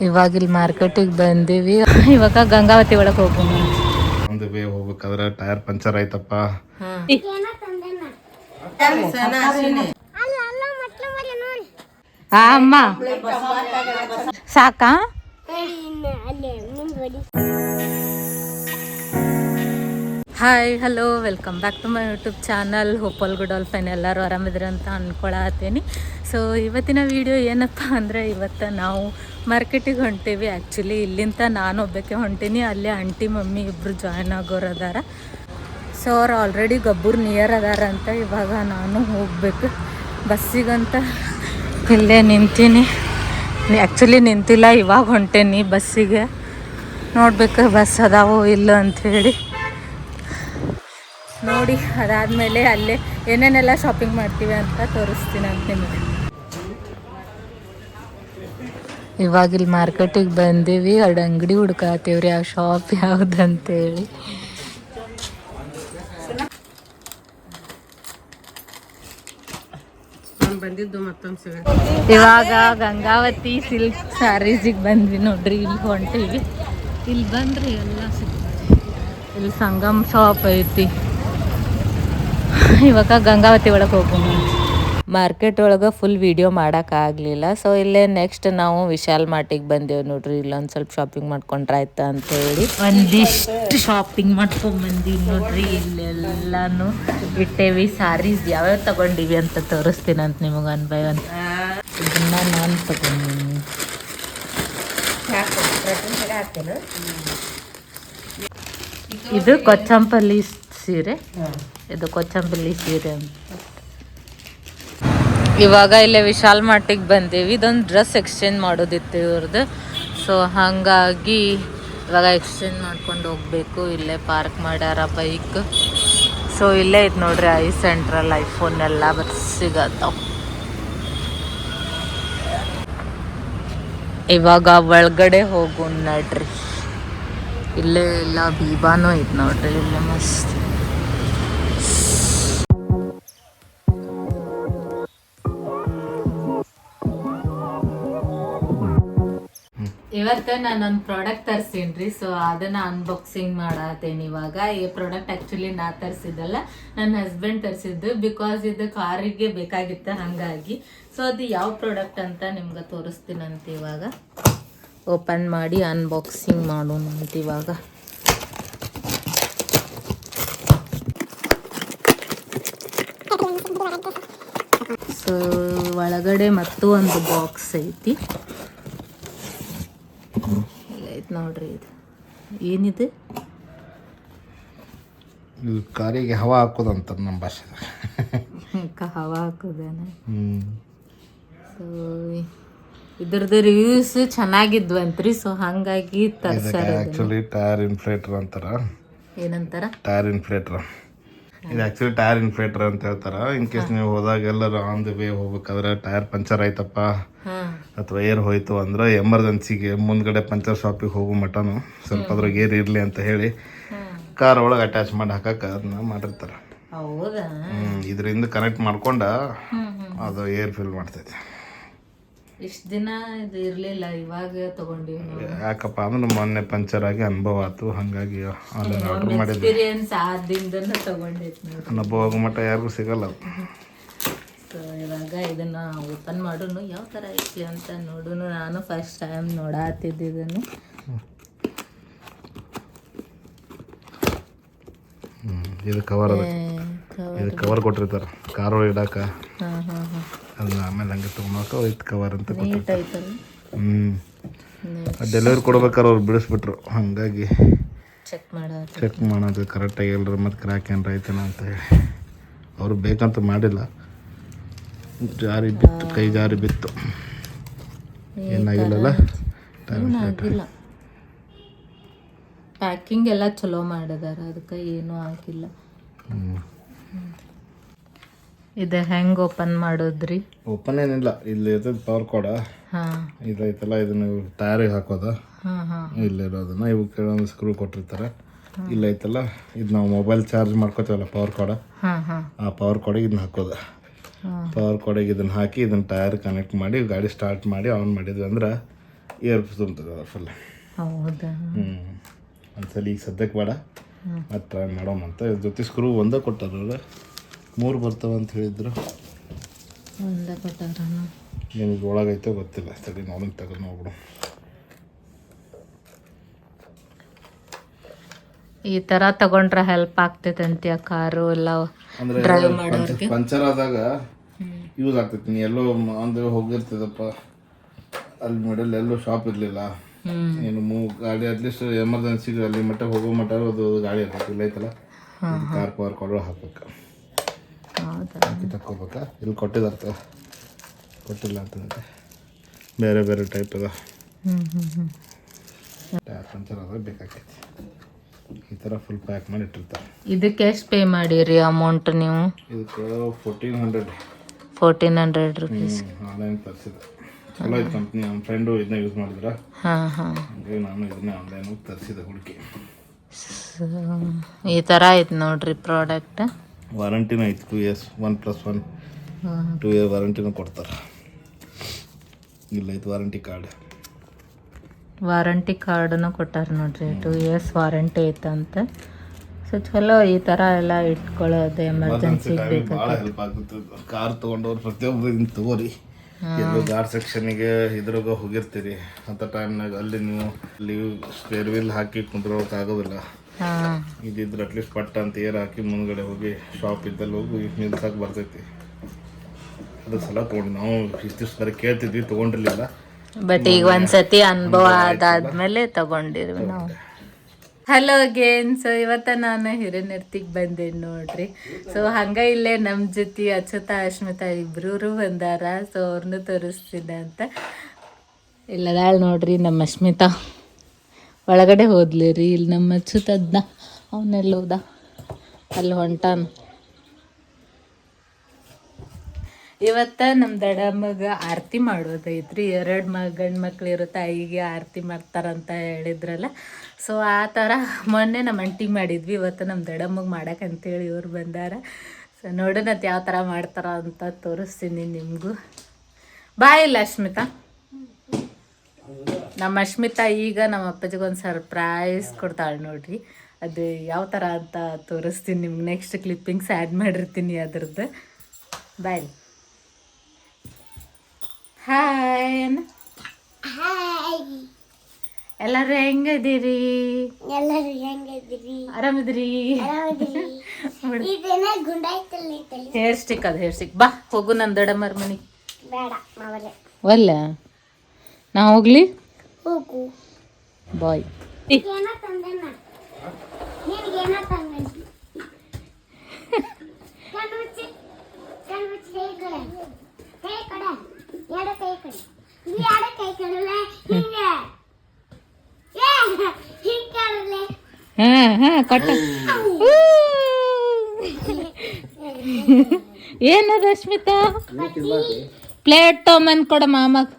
ಇವಾಗ ಇಲ್ಲಿ ಮಾರ್ಕೆಟಿಗೆ ಬಂದೀವಿ. ಇವಾಗ ಗಂಗಾವತಿ ಒಳಗೆ ಹೋಗೋಣ. ಒಂದು ವೇ ಹೋಗ್ಬೇಕಾದ್ರೆ ಟೈರ್ ಪಂಚರ್ ಆಯ್ತಪ್ಪ. ಆ ಅಮ್ಮ. ಸಾಕಾ? Hi hello welcome back to my YouTube channel hope all good all fine ಎಲ್ಲರೂ ಆರಾಮಿದ್ರಿ ಅಂತ ಅಂದ್ಕೊಳತ್ತೀನಿ ಸೊ ಇವತ್ತಿನ ವಿಡಿಯೋ ಏನಪ್ಪ ಅಂದರೆ ಇವತ್ತು ನಾವು ಮಾರ್ಕೆಟಿಗೆ ಹೊಂಟೀವಿ. ಆ್ಯಕ್ಚುಲಿ ಇಲ್ಲಿಂದ ನಾನು ಒಬ್ಬಕ್ಕೆ ಹೊಂಟೀನಿ. ಅಲ್ಲೇ ಆಂಟಿ ಮಮ್ಮಿ ಇಬ್ಬರು ಜಾಯ್ನ್ ಆಗೋರು ಅದಾರ. ಸೊ ಅವ್ರು ಆಲ್ರೆಡಿ ಗಬ್ಬರು ನಿಯರ್ ಅದಾರ ಅಂತ ಇವಾಗ ನಾನು ಹೋಗ್ಬೇಕು. ಬಸ್ಸಿಗಂತ ಇಲ್ಲೇ ನಿಂತೀನಿ. ಆ್ಯಕ್ಚುಲಿ ನಿಂತಿಲ್ಲ, ಇವಾಗ ಹೊಂಟೇನಿ ಬಸ್ಸಿಗೆ. ನೋಡ್ಬೇಕು ಬಸ್ ಅದಾವೋ ಇಲ್ಲ ಅಂಥೇಳಿ ನೋಡಿ, ಅದಾದಮೇಲೆ ಅಲ್ಲೇ ಏನೇನೆಲ್ಲ ಶಾಪಿಂಗ್ ಮಾಡ್ತೀವಿ ಅಂತ ತೋರಿಸ್ತೀನಿ ಅಂತ ನಿಮಗೆ. ಇವಾಗ ಇಲ್ಲಿ ಮಾರ್ಕೆಟಿಗೆ ಬಂದೀವಿ ಎರಡು ಅಂಗಡಿ ಹುಡ್ಕಾತೀವ್ರಿ, ಆ ಶಾಪ್ ಯಾವುದಂತೇಳಿ. ಇವಾಗ ಗಂಗಾವತಿ ಸಿಲ್ಕ್ ಸ್ಯಾರೀಸಿಗೆ ಬಂದ್ವಿ ನೋಡ್ರಿ ಇಲ್ಲಿ ಹೊಂಟಿವಿ. ಇಲ್ಲಿ ಬಂದ್ರಿ ಎಲ್ಲ ಸಿಗ್ತದೆ ಇಲ್ಲಿ ಸಂಗಮ್ ಶಾಪ್ ಐತಿ. ಇವಾಗ ಗಂಗಾವತಿ ಒಳಗೆ ಹೋಗೋಣ ಮಾರ್ಕೆಟ್ ಒಳಗೆ ಫುಲ್ ವೀಡಿಯೋ ಮಾಡೋಕ್ಕಾಗಲಿಲ್ಲ ಸೊ ಇಲ್ಲೇ ನೆಕ್ಸ್ಟ್ ನಾವು ವಿಶಾಲ್ ಮಾರ್ಟಿಗೆ ಬಂದೇವು ನೋಡ್ರಿ. ಇಲ್ಲೊಂದು ಸ್ವಲ್ಪ ಶಾಪಿಂಗ್ ಮಾಡ್ಕೊಂಡ್ರೆ ಆಯ್ತಾ ಅಂತ ಹೇಳಿ. ಒಂದಿಷ್ಟು ಶಾಪಿಂಗ್ ಮಾಡ್ಕೊಂಡ್ ಬಂದೀವಿ ನೋಡ್ರಿ. ಇಲ್ಲೆಲ್ಲಾನು ಇಟ್ಟೇವಿ ಸಾರೀಸ್ ಯಾವ್ಯಾವ ತಗೊಂಡಿವಿ ಅಂತ ತೋರಿಸ್ತೀನಿ ಅಂತ ನಿಮಗೆ ಒನ್ ಬೈ ಒನ್ ಇದನ್ನ ನಾನು ತಗೊಂಡಿನಿ. ಇದು ಕೊಚ್ಚಂಪಲ್ಲಿ ಸೀರೆ. ಇದು ಕೊಚ್ಚಂಬಲ್ಲಿ ಸೀರೆ ಅಂತ. ಇವಾಗ ಇಲ್ಲೇ ವಿಶಾಲ್ ಮಾರ್ಟಿಗೆ ಬಂದೀವಿ. ಇದೊಂದು ಡ್ರೆಸ್ ಎಕ್ಸ್ಚೇಂಜ್ ಮಾಡೋದಿತ್ತು ಇವ್ರದ್ದು ಸೊ ಹಾಗಾಗಿ ಇವಾಗ ಎಕ್ಸ್ಚೇಂಜ್ ಮಾಡ್ಕೊಂಡು ಹೋಗಬೇಕು. ಇಲ್ಲೇ ಪಾರ್ಕ್ ಮಾಡ್ಯಾರ ಬೈಕ್ ಸೊ ಇಲ್ಲೇ ಇದು ನೋಡ್ರಿ, ಐ ಸೆಂಟ್ರಲ್ ಐಫೋನ್ ಎಲ್ಲ ಬಸ್ ಸಿಗತ್ತಾವ. ಇವಾಗ ಒಳಗಡೆ ಹೋಗು ನಡ್ರಿ. ಇಲ್ಲೇ ಎಲ್ಲ ಬೀಬಾನು ಐತೆ ನೋಡ್ರಿ, ಇಲ್ಲೇ ಮಸ್ತ್. ಇವತ್ತು ನಾನು ಒಂದು ಪ್ರಾಡಕ್ಟ್ ತರಿಸೀನ್ರಿ ಸೊ ಅದನ್ನ ಅನ್ಬಾಕ್ಸಿಂಗ್ ಮಾಡತ್ತೇನೆ ಇವಾಗ. ಈ ಪ್ರಾಡಕ್ಟ್ ಆ್ಯಕ್ಚುಲಿ ನಾ ತರಿಸಿದ್ದಲ್ಲ ನನ್ನ ಹಸ್ಬೆಂಡ್ ತರಿಸಿದ್ದು ಬಿಕಾಸ್ ಇದು ಕಾರಿಗೆ ಬೇಕಾಗಿತ್ತು ಹಾಗಾಗಿ. ಸೊ ಅದು ಯಾವ ಪ್ರಾಡಕ್ಟ್ ಅಂತ ನಿಮ್ಗೆ ತೋರಿಸ್ತೀನಂತ ಇವಾಗ. ಓಪನ್ ಮಾಡಿ ಅನ್ಬಾಕ್ಸಿಂಗ್ ಮಾಡೋಣ ಅಂತ ಇವಾಗ. ಸೊ ಒಳಗಡೆ ಮತ್ತು ಒಂದು ಬಾಕ್ಸ್ ಐತೆ. ನೋಡ್ರಿ ಇದು. ಏನಿದೆ? ಇದು ಕಾರಿಗೆ ಹವಾ ಹಾಕೋದಂತ ನಮ್ಮ ಭಾಷೆದಾಗ. ಹವಾ ಹಾಕೋದೇನ? ಸೊ ಇದ್ರದ್ದು ರಿವ್ಯೂಸ್ ಚೆನ್ನಾಗಿದ್ವಂತ್ರಿ ಸೊ ಹಾಗಾಗಿ ತರ್ಸಾರ ಆ್ಯಕ್ಚುಲಿ ಟೈರ್ ಇನ್ಫ್ಲೇಟರ್ ಅಂತಾರ. ಏನಂತಾರ? ಟೈರ್ ಇನ್ಫ್ಲೇಟರ್ ಇದು ಆಕ್ಚುಲಿ ಟೈರ್ ಇನ್ಫ್ಲೇಟರ್ ಅಂತ ಹೇಳ್ತಾರೆ. ಇನ್ ಕೇಸ್ ನೀವು ಹೋದಾಗ ಎಲ್ಲರೂ ಆನ್ ದಿ ವೇ ಹೋಗ್ಬೇಕಾದ್ರೆ ಟೈರ್ ಪಂಚರ್ ಆಯ್ತಪ್ಪ. ಅಥವಾ ಏರ್ ಹೋಯ್ತು ಅಂದ್ರೆ ಎಮರ್ಜೆನ್ಸಿಗೆ ಮುಂದ್ಗಡೆ ಪಂಚರ್ ಶಾಪಿಗೆ ಹೋಗೋ ಮಟನು ಸ್ವಲ್ಪ ಅದ್ರಾಗ ಏರ್ ಇರಲಿ ಅಂತ ಹೇಳಿ ಕಾರ್ ಒಳಗೆ ಅಟ್ಯಾಚ್ ಮಾಡಿ ಹಾಕಕ್ಕೆ ಅದನ್ನ ಮಾಡಿರ್ತಾರೆ. ಇದರಿಂದ ಕನೆಕ್ಟ್ ಮಾಡ್ಕೊಂಡ ಅದು ಏರ್ ಫಿಲ್ ಮಾಡ್ತೈತಿ. ಇಷ್ಟ ದಿನ ಇದು ಇರಲಿಲ್ಲ ಇವಾಗ ತಗೊಂಡಿವಿ ನಾವು. ಯಾಕಪ್ಪ ಅಂದ್ರೆ ಮೊನ್ನೆ ಪಂಚರ್ ಆಗಿ ಅನುಭವ ಆಯ್ತು ಹಾಗಾಗಿ ಆನ್ಲೈನ್ ಆರ್ಡರ್ ಮಾಡಿದ್ವಿ. ಎಕ್ಸ್ಪೀರಿಯನ್ಸ್ ಆದಿಂದನ ತಗೊಂಡೈತಿ ನೋಡಿ ಅನುಭವ ಆಗೋ ಮಟ್ಟ ಯಾರಿಗೂ ಸಿಗಲ್ಲ. ಅದು. ಸೊ ಇವಾಗ ಇದನ್ನ ಓಪನ್ ಮಾಡೋನು ಯಾವ ಥರ ಐತಿ ಅಂತ ನೋಡೋನು ನಾನು ಫಸ್ಟ್ ಟೈಮ್ ನೋಡಾತಿದ್ದೆ ಇದನ್ನು. ಹ್ಮ್, ಇದು ಕವರ್ ಅದ. ಇದು ಕವರ್ ಕೊಟ್ಟಿರ್ತಾರೆ. ಕಾರ್ ಇಡಾಕ. ಹಾಂ ಹಾಂ ಹಾಂ. ಅದನ್ನ ಆಮೇಲೆ ಹಂಗೆ ತೊಗೊಂಡೋಕ ಇದು ಕವರ್ ಅಂತ ಹ್ಞೂ ಡೆಲಿವರಿ ಕೊಡ್ಬೇಕಾದ್ರೆ ಅವ್ರು ಬಿಡಿಸ್ಬಿಟ್ರು. ಹಾಗಾಗಿ ಚೆಕ್ ಮಾಡೋದು. ಚೆಕ್ ಮಾಡೋದು ಕರೆಕ್ಟಾಗಿ ಎಲ್ಲರೂ ಮತ್ತೆ ಕ್ರ್ಯಾಕ್ ಏನಾರ ಐತೇನೋ ಅಂತ ಹೇಳಿ. ಅವರು ಬೇಕಂತ ಮಾಡಿಲ್ಲ. ಜಾರಿ ಬಿತ್ತು ಕೈ ಜಾರಿ ಬಿತ್ತು. ಏನಾಗಿಲ್ಲಲ್ಲ ಪ್ಯಾಕಿಂಗ್ ಎಲ್ಲ ಚಲೋ ಮಾಡಿದಾರ ಅದಕ್ಕೆ ಏನೂ ಆಗಿಲ್ಲ. ಹ್ಮ್. ಇದು ಹೆಂಗೆ ಓಪನ್ ಮಾಡೋದ್ರಿ? ಓಪನ್ ಏನಿಲ್ಲ ಇಲ್ಲಿ ಇರ್ತದೆ ಪವರ್ ಕೋಡ ಇದೈತಲ್ಲ ಇದನ್ನ ಟಯರಿಗೆ ಹಾಕೋದ. ಇಲ್ಲಿರೋದನ್ನ ಇವು ಕೆಲವೊಂದು ಸ್ಕ್ರೂ ಕೊಟ್ಟಿರ್ತಾರೆ. ಇಲ್ಲೈತಲ್ಲ ಇದು ನಾವು ಮೊಬೈಲ್ ಚಾರ್ಜ್ ಮಾಡ್ಕೋತೀವಲ್ಲ ಪವರ್ ಕೋಡ ಆ ಪವರ್ ಕೋಡಿಗೆ ಇದನ್ನ ಹಾಕೋದ. ಪವರ್ ಕೋಡಿಗೆ ಇದನ್ನ ಹಾಕಿ ಇದನ್ನ ಟೈರ್ ಕನೆಕ್ಟ್ ಮಾಡಿ ಗಾಡಿ ಸ್ಟಾರ್ಟ್ ಮಾಡಿ ಆನ್ ಮಾಡಿದ್ವಿ ಅಂದ್ರೆ ಏರ್ ತುಂಬ್ತದೆ ಫುಲ್ ಹೌದಾ? ಹ್ಞೂ ಒಂದ್ಸಲ ಈಗ ಸದ್ಯಕ್ಕೆ ಬೇಡ. ಮತ್ತೆ ಟ್ರೈ ಅಂತ. ಇದ್ರ ಜೊತೆ ಸ್ಕ್ರೂ ಒಂದೇ ಕೊಟ್ಟಾರ ಮೂರು ಬರ್ತಾವ ಅಂತ ಹೇಳಿದ್ರು? ನಿಮ್ಗೆ ಕೊಟ್ಟಾರ ನಿಮಗೆ ಒಳಗೈತೆ ಗೊತ್ತಿಲ್ಲ. ಸರಿ ನೋಡೋಣ ತಗೊಂಡು ನೋಡ್ಬಿಡು ಈ ತರ ತಗೊಂಡ್ರೆ ಹೆಲ್ಪ್ ಆಗ್ತೈತೆ ಆ ಕಾರು ಎಲ್ಲ ಅಂದ್ರೆ ಪಂಚರ್ ಆದಾಗ ಯೂಸ್ ಆಗ್ತೈತಿ. ನೀ ಎಲ್ಲೋ ಅಂದ್ರೆ ಹೋಗಿರ್ತದಪ್ಪ. ಅಲ್ಲಿ ಮಿಡಲ್ ಎಲ್ಲೋ ಶಾಪ್ ಇರಲಿಲ್ಲ. ಏನು ಮೂ ಗಾಡಿ ಅಟ್ಲೀಸ್ಟ್ ಎಮರ್ಜೆನ್ಸಿಗೆ ಅಲ್ಲಿ ಮಟ್ಟ ಹೋಗೋ ಮಟ್ಟ ಅದು ಗಾಡಿ ಇರ್ತೈತಿ ಇಲ್ಲ ಐತಲ್ಲ? ಕಾರ್ ಪವರ್ ಕೊಡೋ ಹಾಕ್ಬೇಕು. ಹಾಕಿ ತಕ್ಕೋಬೇಕಾ ಇಲ್ಲಿ ಕೊಟ್ಟಿದ್ದಾರೆ ಕೊಟ್ಟಿಲ್ಲ ಅಂತಂದ್ರೆ ಬೇರೆ ಬೇರೆ ಟೈಪ್ ಅದ. ಟೈರ್ ಪಂಚರ್ ಆದಾಗ ಬೇಕಾಗೈತಿ ಈ ಥರ ಫುಲ್ ಪ್ಯಾಕ್ ಮಾಡಿ ಇಟ್ಟಿರ್ತಾರೆ. ಇದಕ್ಕೆ ಎಷ್ಟು ಪೇ ಮಾಡಿರಿ ಅಮೌಂಟ್ ನೀವು? ಇದಕ್ಕೆ fourteen hundred fourteen hundred rupees online ತರಿಸಿದೆ ಚಲೋ ಐತೆ ಕಂಪ್ನಿ ನಮ್ಮ ಫ್ರೆಂಡು ಇದನ್ನ ಯೂಸ್ ಮಾಡಿದ್ರ? ಹಾಂ ಹಾಂ. ನಾನು ಇದನ್ನ ಆನ್ಲೈನ್ ತರಿಸಿದೆ ಹುಡುಕಿ. ಈ ಥರ ಐತೆ ನೋಡ್ರಿ ಪ್ರಾಡಕ್ಟ್ ವಾರಂಟಿನೂ ಐತಿ two years one plus one two year ವಾರಂಟಿನೂ ಕೊಡ್ತಾರೆ. ಇಲ್ಲ ಐತೆ ವಾರಂಟಿ ಕಾರ್ಡ್ ವಾರಂಟಿ ಕಾರ್ಡನ್ನು ಕೊಟ್ಟಾರ ನೋಡ್ರಿ ಟೂ ಇಯರ್ಸ್ ವಾರಂಟಿ ಐತಂತ. ಸೊ ಚಲೋ ಈ ಥರ ಎಲ್ಲ ಇಟ್ಕೊಳ್ಳೋದು ಎಮರ್ಜೆನ್ಸಿ ಭಾಳ ಹೆಲ್ಪ್ ಆಗ್ತದೆ ಕಾರ್ ತೊಗೊಂಡವ್ರು ಪ್ರತಿಯೊಬ್ಬರು ಇದನ್ನ ತಗೋರಿ ಎಲ್ಲೋ ಗಾರ್ ಸೆಕ್ಷನಿಗೆ ಇದ್ರಾಗ ಹೋಗಿರ್ತೀರಿ. ಅಂತ ಟೈಮ್ನಾಗ ಅಲ್ಲಿ ನೀವು ಲೀವ್ ಸ್ಪೇರ್ ವೀಲ್ ಹಾಕಿ ಕುಂದ್ರೋಕೆ ಆಗೋದಿಲ್ಲ. ಹಾಂ ಇದಿದ್ರೆ ಅಟ್ಲೀಸ್ಟ್ ಪಟ್ಟ ಅಂತ ಏರ್ ಹಾಕಿ ಮುಂದ್ಗಡೆ ಹೋಗಿ ಶಾಪ್ ಇದ್ದಲ್ಲಿ ಹೋಗಿ ನಿಲ್ಸಕ್ಕೆ ಬರ್ತೈತಿ. ಅದ್ರ ಸಲ ತಗೊಂಡು ನಾವು ಇಷ್ಟಿಷ್ಟು ಬರೀ ಕೇಳ್ತಿದ್ವಿ ತಗೊಂಡಿರ್ಲಿಲ್ಲ. ಬಟ್ ಈಗ ಒಂದ್ಸತಿ ಅನುಭವ ಅದಾದ್ಮೇಲೆ ತಗೊಂಡಿರ್ವಿ ನಾವು. ಹಲೋ ಅಗೇನ್ ಸೊ ಇವತ್ತ ನಾನು ಹಿರೇನರ್ತಿಗೆ ಬಂದೆ ನೋಡ್ರಿ. ಸೊ ಹಂಗ ಇಲ್ಲೇ ನಮ್ಮ ಜೊತೆ ಅಚ್ಯುತ ಅಶ್ಮಿತಾ ಇಬ್ಬರೂ ಬಂದಾರ. ಸೊ ಅವ್ರನ್ನೂ ತೋರಿಸ್ತೀನಿ ಅಂತ. ಇಲ್ಲದಾಳ ನೋಡ್ರಿ ನಮ್ಮ ಅಶ್ಮಿತಾ. ಒಳಗಡೆ ಹೋದ್ಲಿ ರೀ, ಇಲ್ಲಿ ನಮ್ಮ ಅಚ್ಯುತದ್ನ. ಅವನ್ನೆಲ್ಲ ಹೋದ. ಅಲ್ಲಿ ಹೊಂಟಾನ. ಇವತ್ತ ನಮ್ಮ ದಡಮ್ಮಗ ಆರತಿ ಮಾಡೋದೈತ್ರಿ. ಎರಡು ಮ, ಗಂಡು ಮಕ್ಳು ಇರೋ ತಾಯಿಗೆ ಆರತಿ ಮಾಡ್ತಾರಂತ ಹೇಳಿದ್ರಲ್ಲ. ಸೊ ಆ ಥರ ಮೊನ್ನೆ ನಮ್ಮ ಅಂಟಿಗೆ ಮಾಡಿದ್ವಿ. ಇವತ್ತು ನಮ್ಮ ದಡಮ್ಮಗೆ ಮಾಡಕ್ಕಂತೇಳಿ ಇವ್ರು ಬಂದಾರ. ಸೊ ನೋಡೋಣ ಯಾವ ಥರ ಮಾಡ್ತಾರ ಅಂತ ತೋರಿಸ್ತೀನಿ ನಿಮಗೂ. ಬಾಯ್ ಅಶ್ಮಿತಾ ನಮ್ಮ ಅಶ್ಮಿತಾ ಈಗ ನಮ್ಮ ಅಪ್ಪಾಜಿಗೊಂದು ಸರ್ಪ್ರೈಸ್ ಕೊಡ್ತಾಳೆ ನೋಡ್ರಿ. ಅದು ಯಾವ ಥರ ಅಂತ ತೋರಿಸ್ತೀನಿ ನಿಮ್ಗೆ. ನೆಕ್ಸ್ಟ್ ಕ್ಲಿಪ್ಪಿಂಗ್ಸ್ ಆ್ಯಡ್ ಮಾಡಿರ್ತೀನಿ ಅದ್ರದ್ದು. ಬಾಯ್ ಹಾಯ್ ಎಲ್ಲರೂ ಹೆಂಗದಿರಿ ಎಲ್ಲರೂ ಹೆಂಗಿದ್ರಿ ಆರಾಮಿದ್ರಿ ಹೇರ್ ಸ್ಟಿಕ್ ಅದು ಹೇರ್ ಸ್ಟಿಕ್ ಬಾ ಹೋಗು ನನ್ನ ದೊಡ್ಡಮ್ಮರ ಮನೆ ಬೇಡ ಮಾವಲೆ ಒಲ್ಲ? ನಾ ಹೋಗ್ಲಿ? ಹೋಗು. ಬಾಯ್. ಏನ ಹಾ ಹಾ ಕೊಟ್ಟ. ಏನದ ಅಶ್ಮಿತಾ ಪ್ಲೇಟ್ ತೊಗೊಂಬಂದ್ ಕೊಡ ಮಾಮಗ್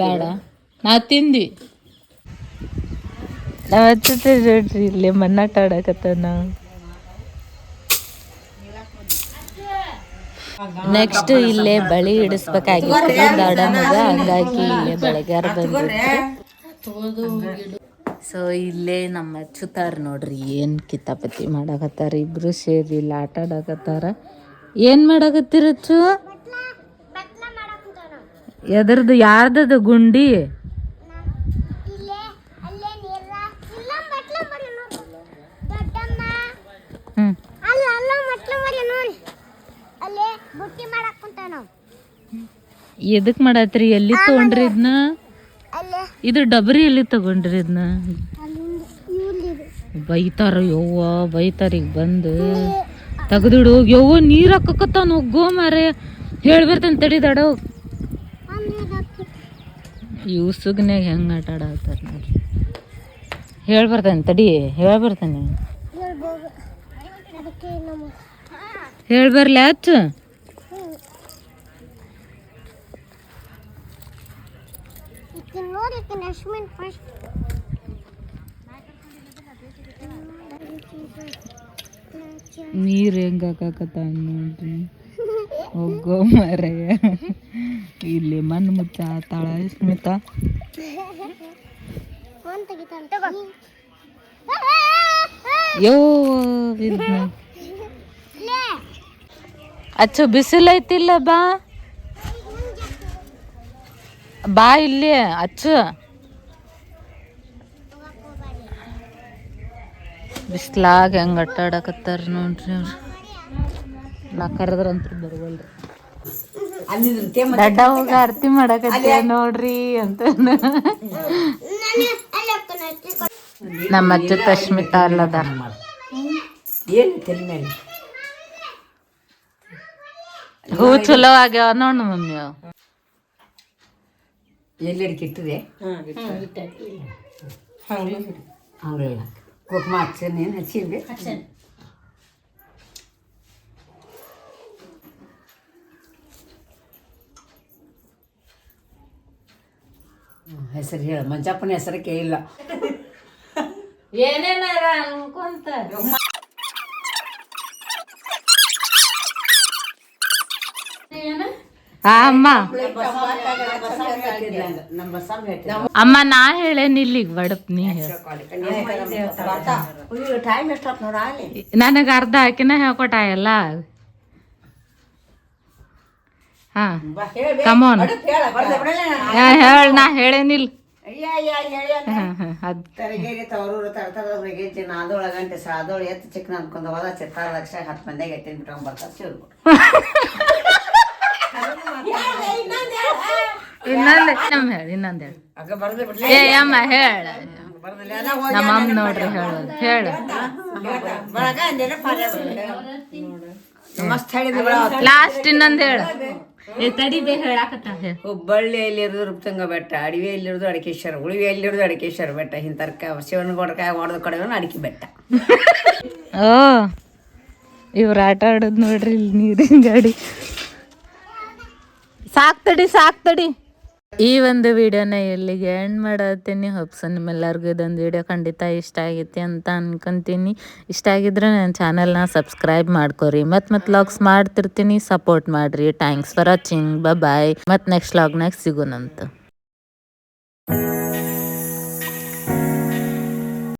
ಬೇಡ. ನಾವು ತಿಂದ್ವಿ ನಾವು ನೋಡ್ರಿ ಇಲ್ಲಿ ಮನ್ನಾಟ ಆಡಕತ್ತ ನಾವು. ನೆಕ್ಸ್ಟ್ ಇಲ್ಲೇ ಬಳಿ ಇಡಿಸ್ಬೇಕಾಗಿತ್ತು ದಡ ಮಗ ಹಂಗಾಗಿ ಇಲ್ಲೇ ಬೆಳಗಾರ ಬಂದಿತ್ತು ಸೊ ಇಲ್ಲೇ ನಮ್ಮ ಅಚ್ಚುತಾರ ನೋಡ್ರಿ ಏನ್ ಕಿತಾಪತಿ ಮಾಡಾಕತ್ತಾರ ಇಬ್ರು ಸೇರಿ ಇಲ್ಲಿ ಆಟ ಆಡಕತ್ತಾರ. ಏನ್ ಮಾಡಾಕತ್ತಿರಚ್ಚು ಎದ್ರದ್ದು ಯಾರ್ದದು ಗುಂಡಿ? ಎದಕ್ ಮಾಡತ್ರಿ? ಎಲ್ಲಿ ತಗೊಂಡ್ರಿ ಇದನ್ನ ಇದು ಡಬರಿ ಎಲ್ಲಿ ತಗೊಂಡ್ರಿ ಇದನ್ನ ಬೈತಾರ ಯವ್ವ ಬೈತಾರ ಈಗ ಬಂದು. ತೆಗ್ದಿಡು ಯವ್ವ ನೀರು ಹಾಕಕತ್ತಾನ ಹೋಗೋ. ಮಾರೆ. ಹೇಳ್ಬಿರ್ತಾನೆ ತಡಿ ದಡ ಇವು ಸುಗ್ನ್ಯಾಗ ಹೆಂಗ್ ಆಟ ಆಡತ್ತಾರ ಹೇಳ್ಬರ್ತಾನೆ ತಡಿ ಹೇಳ್ಬರ್ತಾನೆ ಹೇಳ್ಬರ್ಲ ಹಚ್ಚು ನೀರ್ ಹೆಂಗ್ ಹಾಕಕತ್ತಾನ ನೋಡ್ರಿ. ಹೋಗೋ ಮರೆಯ. ಇಲ್ಲಿ ಮಣ್ಣು ಮುಚ್ಚ ತಾಳ ಸ್ಮಿತಾ ಫೋನ್ ತೆಗಿತಾನೆ ತಗೋ. ಯೋ ವಿದ್ನ ಅಚ್ಚು ಬಿಸಿಲೈತಿಲ್ಲ ಬಾ. ಬಾ ಇಲ್ಲಿ ಅಚ್ಚು. ಬಿಸ್ಲಾಗ ಹೆಂಗ್ ಅಟ್ಟಾಡಕತ್ತಾರ ನೋಡ್ರಿ ಅವ್ರು. ನಾ ಕರೆದ್ರಂತ್ರ ಬರ್ವಲ್ರಿ. ದಡ್ಡ ಹೋಗ ಆರತಿ ಮಾಡಕತ್ತ ನೋಡ್ರಿ ಅಂತ. ನಮ್ಮ ಅಜ್ಜ ತಶ್ಮಿತಾ ಅಲ್ಲದ. ಏನು ತಲೆ ಮೇಲೆ? ಹೂ ಚಲೋ ಆಗ್ಯಾವ ನೋಡು ಮಮ್ಮಿ ಅವು. ಕಿಟ್ಟಿದೆ? ಹಂಗಿಲ್ಲ ಕುಕ್ಮ ಹಚ್ಚಿ ಏನು ಹೆಸರು ಹೇಳ. ಮಂಜಪ್ಪನ ಹೆಸರು ಕೇಳಿಲ್ಲ. ಏನೇನಾರ ಅನ್ಕೊಂತ? ಅಮ್ಮ. ನಾ ಹೇಳೇನಿ ಇಲ್ಲಿಗೆ ಬಡಪ್ ನೀ ನನಗೆ ಅರ್ಧ ಹಾಕಿನ ಹೇಳ್ಕೊಟ ಎಲ್ಲ. ಹಾ. ಕಮೋನ್ ಹೇಳ ನಾ ಹೇಳೇನಿಲ್ಲ. ನಾದೋಳ ಗಂಟೆ ಸಾದೋಳ ಎತ್ತು ಚಿಕ್ಕನ ಅನ್ಕೊಂಡು ಹೋದ ಚಿತ್ತಾರ ಲಕ್ಷ ಹತ್ತು ಮಂದಿಗೆ ಎತ್ತಿನ ಬಿಟ್ಕೊಂಡ್ ಬರ್ತಾರೆ ಶಿವ್ರು ಇನ್ನೊಂದ್ ನಮ್ಮ ಹೇಳಿ ಇನ್ನೊಂದ್ ಹೇಳಿ. ಆಗ ಬರ್ದು ಬಿಡ್ಲಿ. ಏ ಅಮ್ಮ ಹೇಳ. ನಮ್ಮ ಅಮ್ಮ ನೋಡ್ರಿ ಹೇಳೋದು ಹೇಳು ಮಸ್ತ್ ಲಾಸ್ಟ್ ಇನ್ನೊಂದು ಹೇಳ. ಬೇ ಹೇಳಾಕತ್ತ ಹೇಳ. ಹುಬ್ಬಳ್ಳಿಯಲ್ಲಿರೋದು ರುಪ್ತಂಗ ಬೆಟ್ಟ ಅಡವಿಯಲ್ಲಿರೋದು ಅಡಿಕೇಶ್ವರ ಉಳಿವಿಯಲ್ಲಿರೋದು ಅಡಿಕೇಶ್ವರ ಬೆಟ್ಟ ಇಂತರ್ಕ ಶಿವನಗೌಡಕಾಯ ಹೊಡೆದ ಕಡೆ ಅಡಿಕೆ ಬೆಟ್ಟ. ಓ ಇವ್ರು ಆಟ ಆಡೋದು ನೋಡ್ರಿ ಇಲ್ಲಿ ನೀರಿನ ಗಾಡಿ. ಸಾಕ್ತಡಿ ಸಾಕ್ ತಡಿ ಈ ಒಂದು ವಿಡಿಯೋನ ಎಲ್ಲಿಗೆ ಎಂಡ್ ಮಾಡತ್ತೀನಿ ಹೊಪ್ಸ ನಿಮ್ಮೆಲ್ಲರಿಗೂ ಇದೊಂದು ವಿಡಿಯೋ ಖಂಡಿತ ಇಷ್ಟ ಆಗೈತಿ ಅಂತ ಅನ್ಕೊಂತೀನಿ. ಇಷ್ಟ ಆಗಿದ್ರೆ ನನ್ನ ಚಾನಲ್ನ ಸಬ್ಸ್ಕ್ರೈಬ್ ಮಾಡ್ಕೊರಿ. ಮತ್ತು ಮತ್ತೆ ಲಾಗ್ಸ್ ಮಾಡ್ತಿರ್ತೀನಿ. ಸಪೋರ್ಟ್ ಮಾಡಿರಿ. ಥ್ಯಾಂಕ್ಸ್ ಫಾರ್ ವಾಚಿಂಗ್ ಬಾಯ್ ಮತ್ತೆ ನೆಕ್ಸ್ಟ್ ಲಾಗ್ನಾಗ ಸಿಗೋಣಂತ.